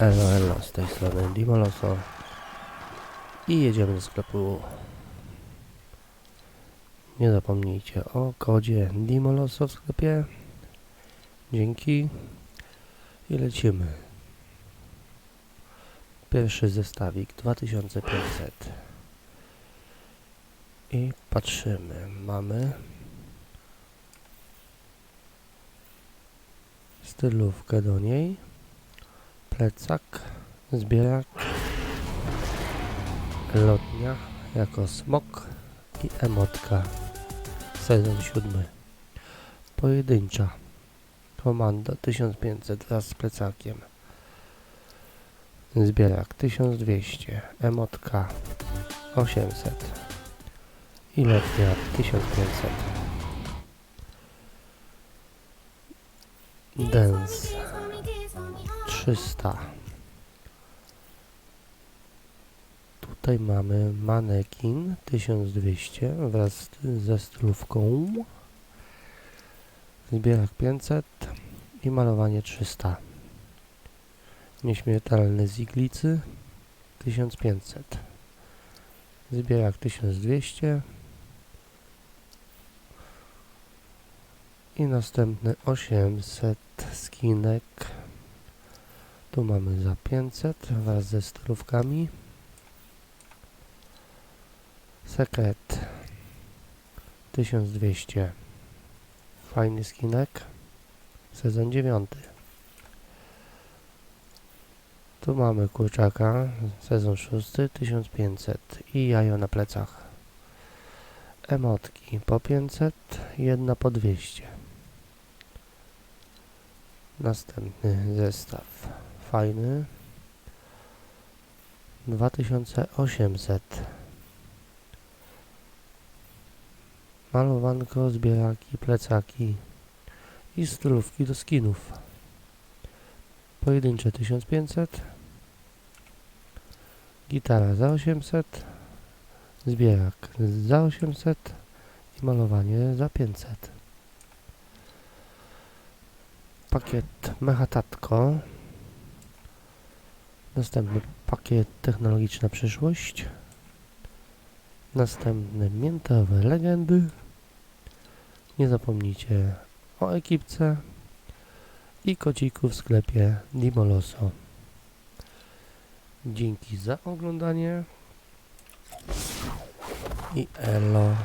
Elo, elo, z tej strony Dimoloso i jedziemy do sklepu. Nie zapomnijcie o kodzie Dimoloso w sklepie. Dzięki i lecimy. Pierwszy zestawik 2500 i patrzymy. Mamy stylówkę do niej plecak, zbierak, lotnia jako smok i emotka. Sezon siódmy. Pojedyncza. Komando 1500 wraz z plecakiem. Zbierak 1200. Emotka 800. I lotnia 1500. Dance 300. Tutaj mamy manekin 1200 wraz ze stylówką. Zbierak 500 i malowanie 300. Nieśmiertelny z iglicy 1500. Zbierak 1200 i następny 800 skinek tu mamy za 500 wraz ze stylówkami. Sekret 1200. Fajny skinek. Sezon 9. Tu mamy kurczaka. Sezon 6 1500 i jajo na plecach. Emotki po 500, jedna po 200. Następny zestaw fajny. 2800 malowanko, zbieraki, plecaki i stylówki do skinów. Pojedyncze 1500 gitara za 800 zbierak za 800 i malowanie za 500 pakiet Mechatatko Następny pakiet technologiczna przyszłość. Następne miętowe legendy. Nie zapomnijcie o ekipce i kociku w sklepie Dimoloso. Dzięki za oglądanie i elo.